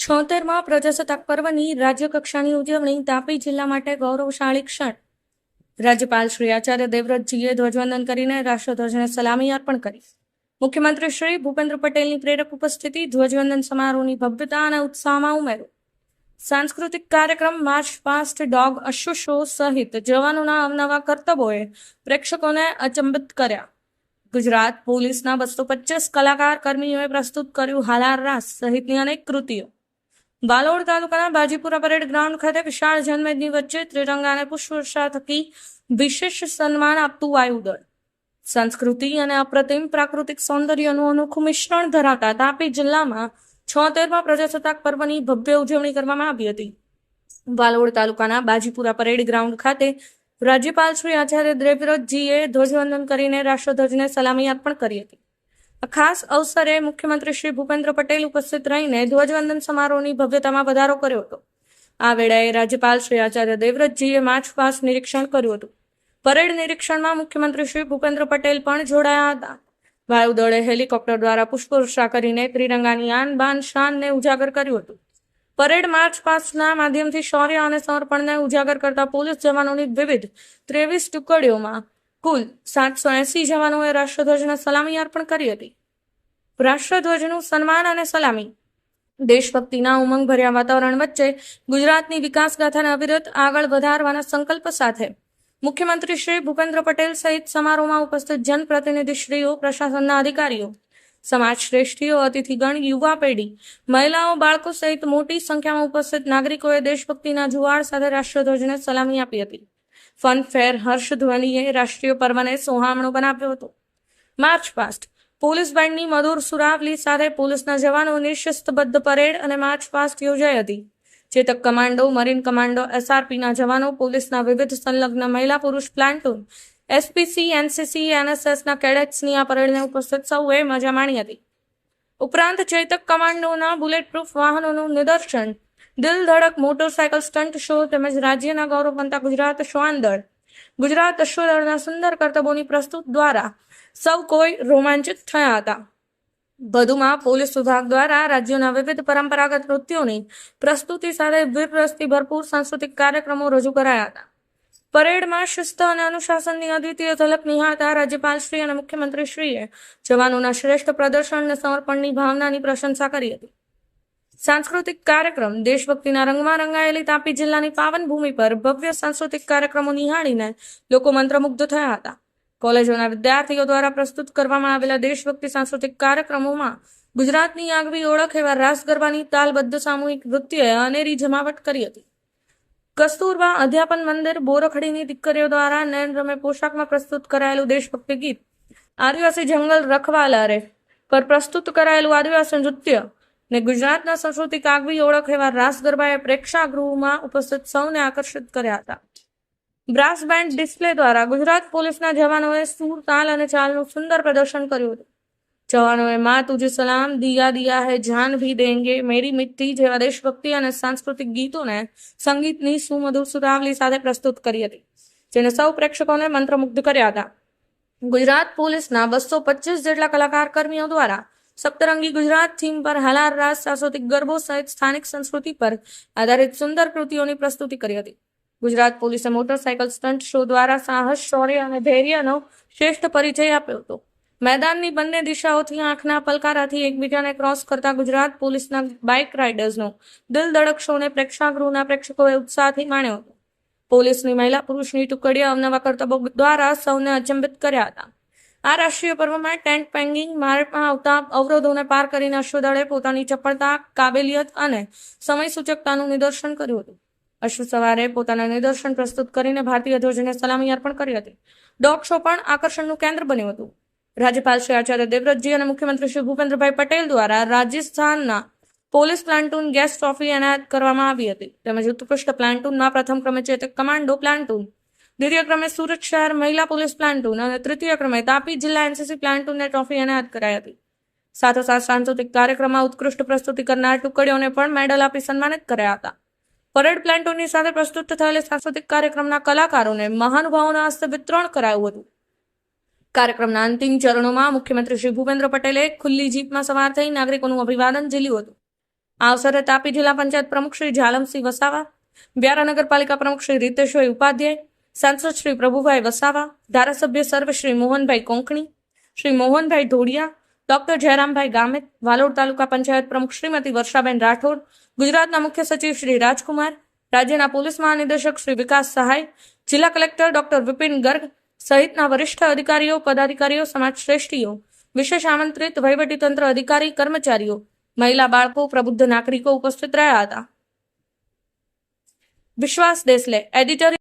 છોતેરમાં પ્રજાસત્તાક પર્વની રાજ્યકક્ષાની ઉજવણી તાપી જિલ્લા માટે ગૌરવશાળી ક્ષણ. રાજ્યપાલ શ્રી આચાર્ય દેવવ્રતજીએ ધ્વજવંદન કરીને રાષ્ટ્રધ્વજને સલામી અર્પણ કરી. મુખ્યમંત્રી શ્રી ભૂપેન્દ્ર પટેલની પ્રેરક ઉપસ્થિતિ ધ્વજવંદન સમારોહની ભવ્યતા અને ઉત્સાહમાં ઉમેરો. સાંસ્કૃતિક કાર્યક્રમ માર્ચ પાસ્ટ ડોગ અશ્વ શો સહિત જવાનોના અવનવા કર્તવ્યોએ પ્રેક્ષકોને અચંબિત કર્યા. ગુજરાત પોલીસના બસો પચીસ કલાકાર કર્મીઓએ પ્રસ્તુત કર્યું હાલાર રાસ સહિતની અનેક કૃતિઓ. વાલોડ તાલુકાના બાજીપુરા પરેડ ગ્રાઉન્ડ ખાતે વિશાળ જનમેદની વચ્ચે ત્રિરંગાને પુષ્પવર્ષા થકી વિશેષ સન્માન આપતું વાયુદળ સંસ્કૃતિ અને અપ્રતિમ પ્રાકૃતિક સૌંદર્યનું અનોખું મિશ્રણ ધરાવતા તાપી જિલ્લામાં છોતેરમાં પ્રજાસત્તાક પર્વની ભવ્ય ઉજવણી કરવામાં આવી હતી. વાલોડ તાલુકાના બાજીપુરા પરેડ ગ્રાઉન્ડ ખાતે રાજ્યપાલ શ્રી આચાર્ય દેવવ્રતજીએ ધ્વજવંદન કરીને રાષ્ટ્રધ્વજને સલામી અર્પણ કરી હતી. ખાસ અવસરે મુખ્યમંત્રી શ્રી ભૂપેન્દ્ર પટેલ ઉપસ્થિત રહીને ધ્વજવંદન સમારોહની ભવ્યતામાં વધારો કર્યો હતો. આ વેળાએ રાજ્યપાલ શ્રી આચાર્ય દેવવ્રતજીએ માર્ચ પાસ નિરીક્ષણ કર્યું હતું. પરેડ નિરીક્ષણમાં મુખ્યમંત્રી શ્રી ભૂપેન્દ્ર પટેલ પણ જોડાયા હતા. વાયુદળે હેલિકોપ્ટર દ્વારા પુષ્પવર્ષા કરીને ત્રિરંગાની આન બાન શાનને ઉજાગર કર્યું હતું. પરેડ માર્ચ પાસ્ટના માધ્યમથી શૌર્ય અને સમર્પણને ઉજાગર કરતા પોલીસ જવાનોની વિવિધ ત્રેવીસ ટુકડીઓમાં કુલ સાતસો એસી જવાનોએ રાષ્ટ્રધ્વજને સલામી અર્પણ કરી હતી. રાષ્ટ્રધ્વજનું સન્માન અને સલામી. દેશભક્તિના ઉમંગભર્યા વાતાવરણ વચ્ચે ગુજરાતની વિકાસગાથાને અવિરત આગળ વધારવાના સંકલ્પ સાથે મુખ્યમંત્રી શ્રી ભૂપેન્દ્ર પટેલ સહિત સમારોહમાં ઉપસ્થિત જનપ્રતિનિધિશ્રીઓ, પ્રશાસનના અધિકારીઓ સમાજ શ્રેષ્ઠીઓ અતિથિગણ, યુવા પેઢી, મહિલાઓ, બાળકો સહિત મોટી સંખ્યામાં ઉપસ્થિત નાગરિકોએ દેશભક્તિના જુવાળ સાથે રાષ્ટ્રધ્વજને સલામી આપી હતી. ફન ફેર હર્ષ ધ્વનિએ રાષ્ટ્રીય પર્વને સોહામણો બનાવ્યો હતો. March past. પોલીસ બેન્ડની મધુર સુરાવલી સાથે પોલીસના જવાનોની શિસ્તબદ્ધ પરેડ અને માર્ચ પાસ્ટ યોજાઈ હતી. ચેતક કમાન્ડો, મરીન કમાન્ડો, એસઆરપીના જવાનો, પોલીસના વિવિધ સંલગ્ન મહિલા પુરુષ પ્લાન્ટૂન, એસપીસી, એનસીસી, એનએસએસના કેડેટ્સની આ પરેડને ઉપસ્થિત સૌએ મજા માણી હતી. ઉપરાંત ચેતક કમાન્ડોના બુલેટ પ્રૂફ વાહનોનું નિદર્શન દિલ ધડક મોટરસાયકલ સ્ટન્ટ શો તેમજ રાજ્યના ગૌરવ બનતા ગુજરાત શ્વાન દળ ગુજરાત અશ્વદળના સુંદર કરતબોની પ્રસ્તુત દ્વારા સૌ કોઈ રોમાંચિત થયા હતા. વધુમાં પોલીસ વિભાગ દ્વારા રાજ્યોના વિવિધ પરંપરાગત નૃત્યોની પ્રસ્તુતિ સાથે વીરરસથી ભરપૂર સાંસ્કૃતિક કાર્યક્રમો રજૂ કરાયા હતા. પરેડમાં શિસ્ત અને અનુશાસનની અદ્વિતીય ઝલક નિહાળતા રાજ્યપાલશ્રી અને મુખ્યમંત્રીશ્રીએ જવાનોના શ્રેષ્ઠ પ્રદર્શન અને સમર્પણની ભાવનાની પ્રશંસા કરી હતી. સાંસ્કૃતિક કાર્યક્રમ દેશભક્તિના રંગમાં રંગાયેલી તાપી જિલ્લાની પાવન ભૂમિ પર ભવ્ય સાંસ્કૃતિક કાર્યક્રમો નિહાળીને લોકો મંત્રમુગ્ધ થયા હતા. કોલેજોના વિદ્યાર્થીઓ દ્વારા પ્રસ્તુત કરવામાં આવેલા દેશભક્તિ સાંસ્કૃતિક કાર્યક્રમોમાં ગુજરાતની આગવી ઓળખ એવા રાસ ગરબાની તાલબદ્ધ સામૂહિક નૃત્યએ અનેરી જમાવટ કરી હતી. કસ્તુરબા અધ્યાપન મંદિર બોરખડીની દીકરીઓ દ્વારા નયનરમે પોશાકમાં પ્રસ્તુત કરાયેલું દેશભક્તિ ગીત આદિવાસી જંગલ રખવાલા રે પર પ્રસ્તુત કરાયેલું આદિવાસી નૃત્ય ને ગુજરાતના સંસ્કૃતિ આગવી ઓળખ એવા રાસ ગરબાએ પ્રેક્ષાગૃહમાં ઉપસ્થિત સૌને આકર્ષિત કર્યા હતા. બ્રાસ બેન્ડ ડિસ્પ્લે દ્વારા ગુજરાત પોલીસના જવાનોએ સૂર, તાલ અને ચાલનું સુંદર પ્રદર્શન કર્યું હતું. જવાનોએ મા તુજે સલામ, દિયા દિયા હે, જાન ભી દેંગે, મેરી મિટ્ટી જેવા દેશભક્તિ અને સાંસ્કૃતિક ગીતોને સંગીતની સુમધુર સુરાવલી સાથે પ્રસ્તુત કરી હતી, જેને સૌ પ્રેક્ષકોને મંત્રમુગ્ધ કર્યા હતા. ગુજરાત પોલીસના બસો પચીસ જેટલા કલાકાર કર્મીઓ દ્વારા સપ્તરંગી ગુજરાત થીમ પર હાલાર રાસ સાંસ્કૃતિક ગરબો સહિત સ્થાનિક સંસ્કૃતિ પર આધારિત સુંદર કૃતિઓની પ્રસ્તુતિ કરી હતી. ગુજરાત પોલીસે મોટરસાયકલ સ્ટન્ટ શો દ્વારા સાહસ, શૌર્ય અને ધૈર્યનો શ્રેષ્ઠ પરિચય આપ્યો હતો. મેદાનની બંને દિશાઓથી આંખના પલકારાથી એકબીજાને ક્રોસ કરતા ગુજરાત પોલીસના બાઇક રાઇડર્સનો દિલ ધડક શોને પ્રેક્ષાગૃહના પ્રેક્ષકોએ ઉત્સાહથી માણ્યો હતો. પોલીસની મહિલા પુરુષની ટુકડીએ અવનવા કરતબો દ્વારા સૌને અચંબિત કર્યા હતા. આ રાષ્ટ્રીય પર્વમાં ટેન્ટ પેંગિંગ, માર્ગમાં આવતા અવરોધોને પાર કરીને અશ્વદળે પોતાની ચપળતા કાબેલિયત અને સમય સૂચકતાનું નિદર્શન કર્યું હતું. અશ્વ સવારે પોતાના નિદર્શન પ્રસ્તુત કરીને ભારતીય ધ્વજને સલામી અર્પણ કરી હતી. ડોગ શો પણ આકર્ષણનું કેન્દ્ર બન્યું હતું. રાજ્યપાલ શ્રી આચાર્ય દેવવ્રતજી અને મુખ્યમંત્રી શ્રી ભૂપેન્દ્રભાઈ પટેલ દ્વારા રાજસ્થાનના પોલીસ પ્લાન્ટૂન ગેસ ટ્રોફી એનાયત કરવામાં આવી હતી. તેમજ ઉત્કૃષ્ટ પ્લાન્ટૂનમાં પ્રથમ ક્રમે ચેતક કમાન્ડો પ્લાન્ટૂન દ્વિતીય ક્રમે સુરત શહેર મહિલા પોલીસ પ્લાન્ટૂન અને તૃતીય ક્રમે તાપી જિલ્લા એનસીસી પ્લાન્ટૂનને ટ્રોફી એનાયત કરાઈ હતી. સાથોસાથ સાંસ્કૃતિક કાર્યક્રમમાં ઉત્કૃષ્ટ પ્રસ્તુતિ કરનાર ટુકડીઓને પણ મેડલ આપી સન્માનિત કર્યા હતા. પરેડ પ્લાન્ટોની સાથે પ્રસ્તુત થયેલી સાંસ્કૃતિક કાર્યક્રમના કલાકારોને મહાનુભાવોના હસ્તે વિતરણ કરાયું હતું. કાર્યક્રમના અંતિમ ચરણોમાં મુખ્યમંત્રી શ્રી ભૂપેન્દ્ર પટેલે ખુલ્લી જીપમાં સવાર થઈ નાગરિકોનું અભિવાદન ઝીલ્યું હતું. આ અવસરે તાપી જિલ્લા પંચાયત પ્રમુખ શ્રી ઝાલમસિંહ વસાવા, વ્યારા નગરપાલિકા પ્રમુખ શ્રી રીતેશભાઈ ઉપાધ્યાય સાંસદ શ્રી પ્રભુભાઈ વસાવા, ધારાસભ્ય સર્વ શ્રી મોહનભાઈ કોંકણી, શ્રી મોહનભાઈ ઢોડિયા ડોક્ટર જયરામભાઈ ગામિત, વાલોડ તાલુકા પંચાયત પ્રમુખ શ્રીમતી વર્ષાબેન રાઠોડ, ગુજરાતના મુખ્ય સચિવ શ્રી રાજકુમાર, રાજ્યના પોલીસ મહાનિદેશક શ્રી વિકાસ સહાય, જિલ્લા કલેક્ટર ડોક્ટર વિપિન ગર્ગ સહિતના વરિષ્ઠ અધિકારીઓ, પદાધિકારીઓ સમાજ શ્રેષ્ઠીઓ વિશેષ આમંત્રિત વહીવટીતંત્ર અધિકારી, કર્મચારીઓ, મહિલા બાળકો, પ્રબુદ્ધ નાગરિકો ઉપસ્થિત રહ્યા હતા. વિશ્વાસ દેસલે, એડિટર